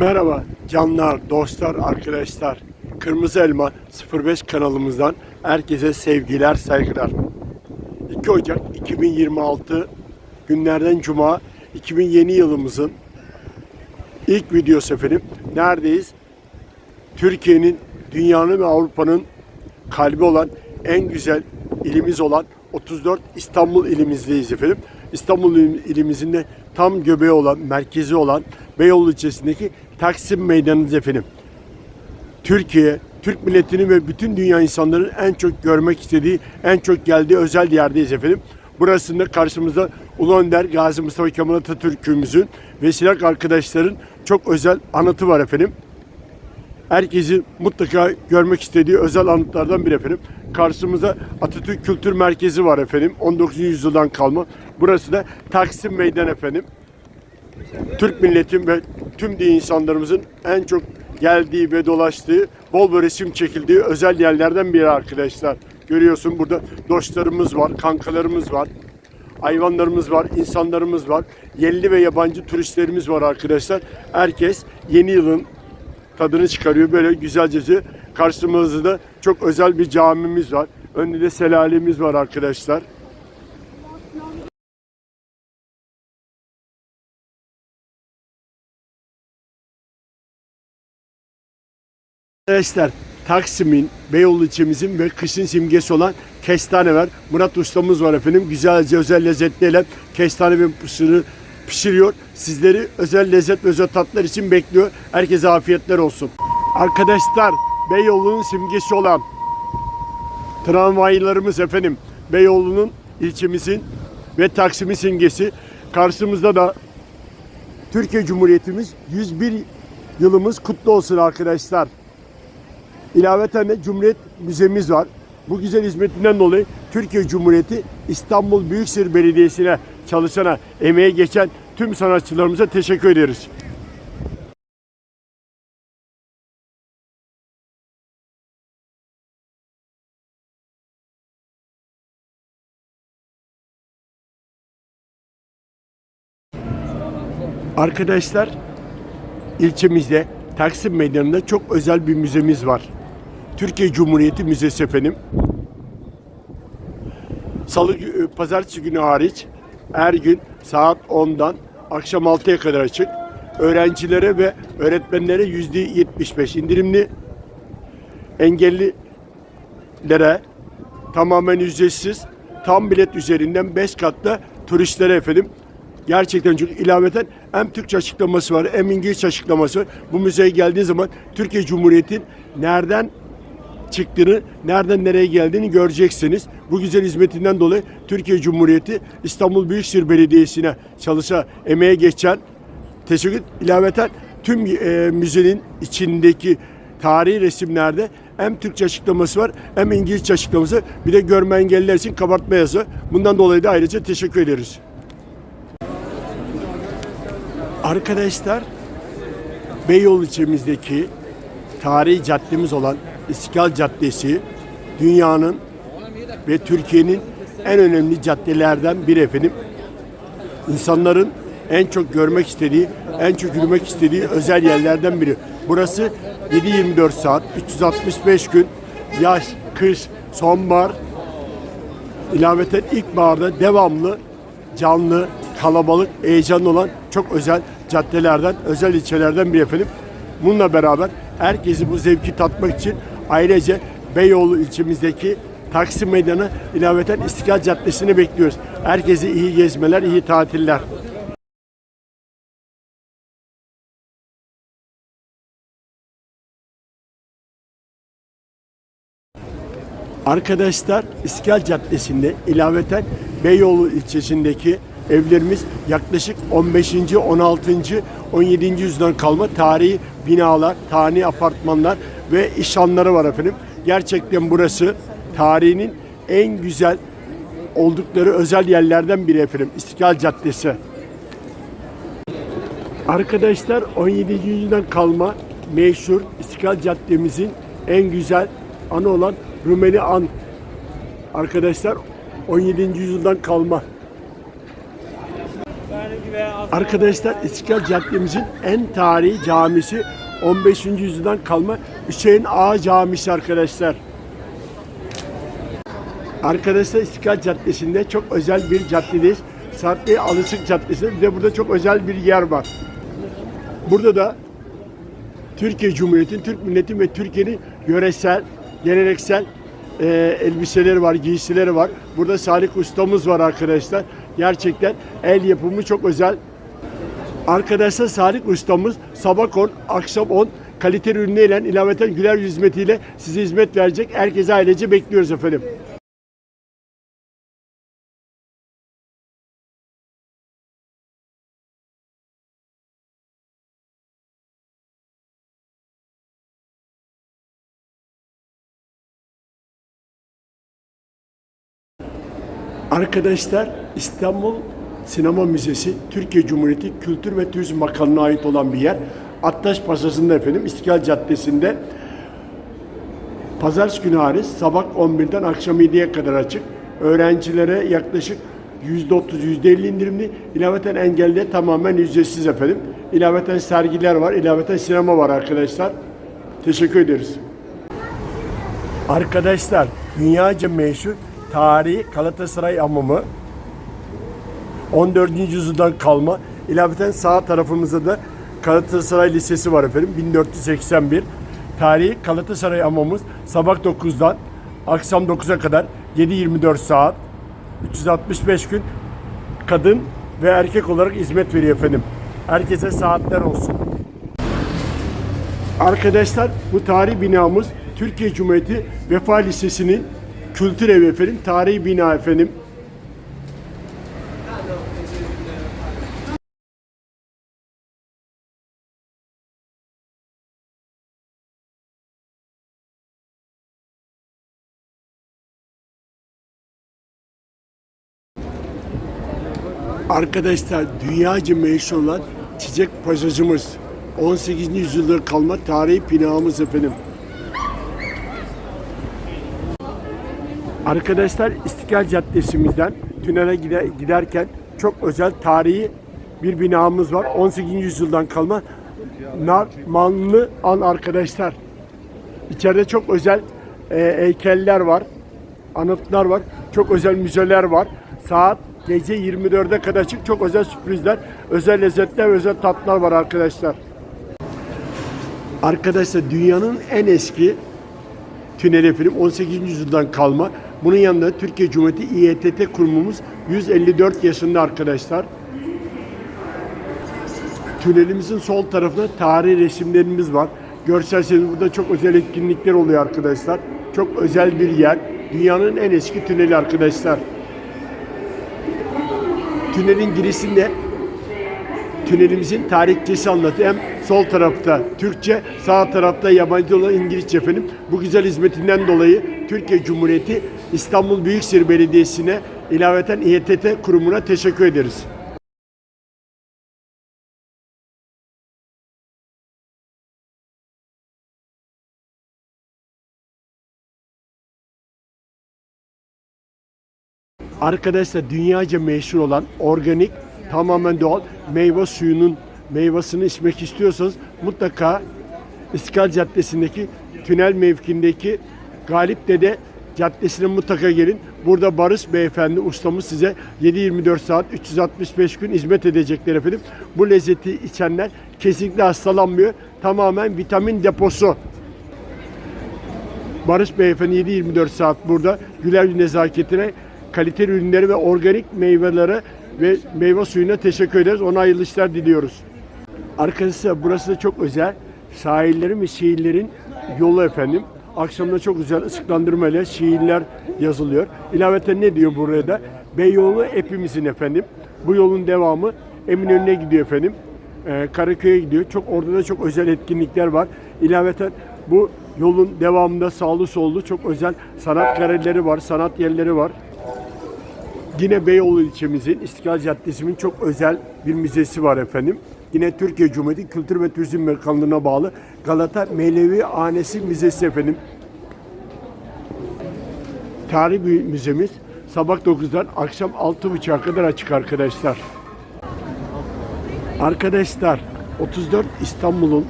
Merhaba canlar, dostlar, arkadaşlar. Kırmızı Elma 05 kanalımızdan herkese sevgiler, saygılar. 2 Ocak 2026 günlerden Cuma 2000 yılımızın ilk videosu efendim. Neredeyiz? Türkiye'nin, dünyanın ve Avrupa'nın kalbi olan en güzel ilimiz olan 34 İstanbul ilimizdeyiz efendim. İstanbul il- ilimizin de tam göbeği olan, merkezi olan Beyoğlu ilçesindeki Taksim Meydanı'nız efendim. Türkiye, Türk milletinin ve bütün dünya insanların en çok görmek istediği, en çok geldiği özel yerdeyiz efendim. Burasında karşımızda Ulu Önder Gazi Mustafa Kemal Atatürk'ümüzün ve silah arkadaşların çok özel anıtı var efendim. Herkesi mutlaka görmek istediği özel anıtlardan biri efendim. Karşımızda Atatürk Kültür Merkezi var efendim. 19. yüzyıldan kalma. Burası da Taksim Meydan efendim. Türk milletin ve tüm din insanlarımızın en çok geldiği ve dolaştığı, bol bol resim çekildiği özel yerlerden biri arkadaşlar. Görüyorsun burada dostlarımız var, kankalarımız var, hayvanlarımız var, insanlarımız var, yerli ve yabancı turistlerimiz var arkadaşlar. Herkes yeni yılın tadını çıkarıyor böyle güzelce. Karşımızda da çok özel bir camimiz var. Önünde de selalemiz var arkadaşlar. Arkadaşlar Taksim'in, Beyoğlu ilçemizin ve kışın simgesi olan kestane var. Murat ustamız var efendim. Güzelce özel lezzetliyle kestane ve pişiri, pişiriyor. Sizleri özel lezzet ve özel tatlar için bekliyor. Herkese afiyetler olsun. Arkadaşlar Beyoğlu'nun simgesi olan tramvaylarımız efendim. Beyoğlu'nun ilçemizin ve Taksim'in simgesi. Karşımızda da Türkiye Cumhuriyetimiz 101 yılımız kutlu olsun arkadaşlar. İlaveten de Cumhuriyet Müzemiz var. Bu güzel hizmetinden dolayı Türkiye Cumhuriyeti İstanbul Büyükşehir Belediyesi'ne çalışana, emeğe geçen tüm sanatçılarımıza teşekkür ederiz. Arkadaşlar ilçemizde Taksim Meydanı'nda çok özel bir müzemiz var. Türkiye Cumhuriyeti Müzesi efendim. Salı, e, pazartesi günü hariç her gün saat 10'dan akşam 6'ya kadar açık. Öğrencilere ve öğretmenlere %75 indirimli. Engellilere tamamen ücretsiz. Tam bilet üzerinden 5 katla turistlere efendim Gerçekten çok ilaveten hem Türkçe açıklaması var hem İngilizce açıklaması var. Bu müzeye geldiği zaman Türkiye Cumhuriyeti'nin nereden çıktığını, nereden nereye geldiğini göreceksiniz. Bu güzel hizmetinden dolayı Türkiye Cumhuriyeti İstanbul Büyükşehir Belediyesi'ne çalışa emeğe geçen teşekkür ilaveten tüm e, müzenin içindeki tarihi resimlerde hem Türkçe açıklaması var hem İngilizce açıklaması bir de görme engelliler için kabartma yazı. Bundan dolayı da ayrıca teşekkür ederiz. Arkadaşlar Beyoğlu ilçemizdeki tarihi caddemiz olan İstiklal Caddesi dünyanın ve Türkiye'nin en önemli caddelerden biri efendim. İnsanların en çok görmek istediği, en çok yürümek istediği özel yerlerden biri. Burası 7-24 saat, 365 gün, yaz, kış, sonbahar, ilaveten ilkbaharda devamlı canlı, kalabalık, heyecanlı olan çok özel caddelerden, özel ilçelerden biri efendim. Bununla beraber herkesi bu zevki tatmak için ayrıca Beyoğlu ilçemizdeki Taksim Meydanı ilaveten İstiklal Caddesi'ni bekliyoruz. Herkese iyi gezmeler, iyi tatiller. Arkadaşlar İstiklal Caddesi'nde ilaveten Beyoğlu ilçesindeki evlerimiz yaklaşık 15. 16. 17. yüzyıldan kalma tarihi binalar, tarihi apartmanlar ve işhanları var efendim. Gerçekten burası tarihinin en güzel oldukları özel yerlerden biri efendim. İstiklal Caddesi. Arkadaşlar 17. yüzyıldan kalma meşhur İstiklal Caddemizin en güzel anı olan Rumeli An. Arkadaşlar 17. yüzyıldan kalma. Arkadaşlar İstiklal Caddemizin en tarihi camisi 15. yüzyıldan kalma Hüseyin Ağa Camisi arkadaşlar. Arkadaşlar İstiklal Caddesi'nde çok özel bir caddedeyiz. Saatli Alışık Caddesi. Bir de burada çok özel bir yer var. Burada da Türkiye Cumhuriyeti'nin, Türk milletin ve Türkiye'nin yöresel, geleneksel e, elbiseleri var, giysileri var. Burada Salih ustamız var arkadaşlar. Gerçekten el yapımı çok özel. Arkadaşlar Salih ustamız sabah 10, akşam 10 kaliteli ürünleriyle ilaveten güler hizmetiyle size hizmet verecek. Herkese ailece bekliyoruz efendim. Arkadaşlar İstanbul Sinema Müzesi Türkiye Cumhuriyeti Kültür ve Turizm Bakanlığı'na ait olan bir yer. Attaş Pasajı'nda efendim İstiklal Caddesi'nde Pazartesi günü hariç sabah 11'den akşam 7'ye kadar açık. Öğrencilere yaklaşık %30, %50 indirimli. İlaveten engelliye tamamen ücretsiz efendim. İlaveten sergiler var, ilaveten sinema var arkadaşlar. Teşekkür ederiz. Arkadaşlar dünyaca meşhur tarihi Galatasaray hamamı 14. yüzyıldan kalma. İlaveten sağ tarafımızda da Galatasaray Lisesi var efendim 1481. Tarihi Galatasaray hamamımız sabah 9'dan akşam 9'a kadar 7-24 saat 365 gün kadın ve erkek olarak hizmet veriyor efendim. Herkese saatler olsun. Arkadaşlar bu tarihi binamız Türkiye Cumhuriyeti Vefa Lisesi'nin kültür evi efendim. Tarihi bina efendim. Arkadaşlar dünyaca meşhur olan çiçek pasajımız. 18. yüzyılda kalma tarihi binamız efendim. Arkadaşlar İstiklal Caddesi'mizden tünele gide- giderken çok özel tarihi bir binamız var. 18. yüzyıldan kalma Narmanlı An arkadaşlar. İçeride çok özel e, heykeller var, anıtlar var, çok özel müzeler var. Saat gece 24'e kadar açık çok özel sürprizler, özel lezzetler, özel tatlar var arkadaşlar. Arkadaşlar dünyanın en eski tüneli film 18. yüzyıldan kalma. Bunun yanında Türkiye Cumhuriyeti İETT kurumumuz 154 yaşında arkadaşlar. Tünelimizin sol tarafında tarihi resimlerimiz var. Görselseniz burada çok özel etkinlikler oluyor arkadaşlar. Çok özel bir yer. Dünyanın en eski tüneli arkadaşlar. Tünelin girişinde tünelimizin tarihçesi anlatıyor. Hem sol tarafta Türkçe, sağ tarafta yabancı olan İngilizce efendim. Bu güzel hizmetinden dolayı Türkiye Cumhuriyeti İstanbul Büyükşehir Belediyesi'ne ilaveten İETT kurumuna teşekkür ederiz. Arkadaşlar dünyaca meşhur olan organik tamamen doğal meyve suyunun meyvasını içmek istiyorsanız mutlaka İstiklal Caddesi'ndeki tünel mevkindeki Galip Dede Caddesi'ne mutlaka gelin. Burada Barış Beyefendi ustamız size 7-24 saat 365 gün hizmet edecekler efendim. Bu lezzeti içenler kesinlikle hastalanmıyor. Tamamen vitamin deposu. Barış Beyefendi 7-24 saat burada güler nezaketine kaliteli ürünleri ve organik meyvelere ve meyve suyuna teşekkür ederiz. Ona hayırlı işler diliyoruz. Arkadaşlar burası da çok özel. Sahillerin ve şehirlerin yolu efendim. Akşamda çok güzel ışıklandırmayla şiirler yazılıyor. İlaveten ne diyor buraya da? Beyoğlu hepimizin efendim. Bu yolun devamı Eminönü'ne gidiyor efendim. Ee, Karaköy'e gidiyor. Çok orada da çok özel etkinlikler var. İlaveten bu yolun devamında sağlı sollu çok özel sanat galerileri var, sanat yerleri var. Yine Beyoğlu ilçemizin İstiklal Caddesi'nin çok özel bir müzesi var efendim. Yine Türkiye Cumhuriyeti Kültür ve Turizm Bakanlığı'na bağlı Galata Mevlevi Hanesi Müzesi efendim. Tarihi bir müzemiz sabah 9'dan akşam 6.30'a kadar açık arkadaşlar. Arkadaşlar 34 İstanbul'un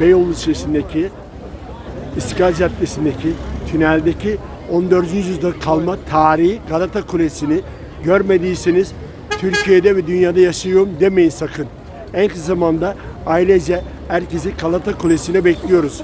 Beyoğlu ilçesindeki İstiklal Caddesi'ndeki tüneldeki 14. yüzyılda kalma tarihi Galata Kulesi'ni görmediyseniz Türkiye'de ve dünyada yaşıyorum demeyin sakın. En kısa zamanda ailece herkesi Galata Kulesi'ne bekliyoruz.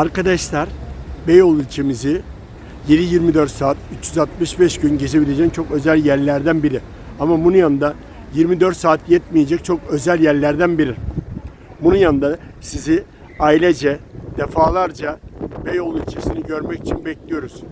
Arkadaşlar Beyoğlu ilçemizi 7-24 saat 365 gün gezebileceğin çok özel yerlerden biri. Ama bunun yanında 24 saat yetmeyecek çok özel yerlerden biri. Bunun yanında sizi ailece defalarca Beyoğlu ilçesini görmek için bekliyoruz.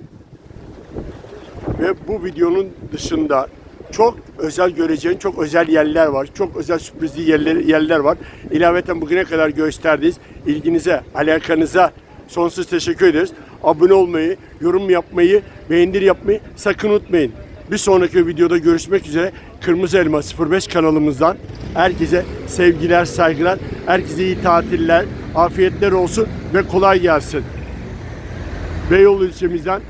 Ve bu videonun dışında çok özel göreceğin çok özel yerler var. Çok özel sürprizli yerler, yerler var. İlaveten bugüne kadar gösterdiğiniz ilginize, alakanıza sonsuz teşekkür ederiz. Abone olmayı, yorum yapmayı, beğendir yapmayı sakın unutmayın. Bir sonraki videoda görüşmek üzere. Kırmızı Elma 05 kanalımızdan herkese sevgiler, saygılar, herkese iyi tatiller, afiyetler olsun ve kolay gelsin. Beyoğlu ilçemizden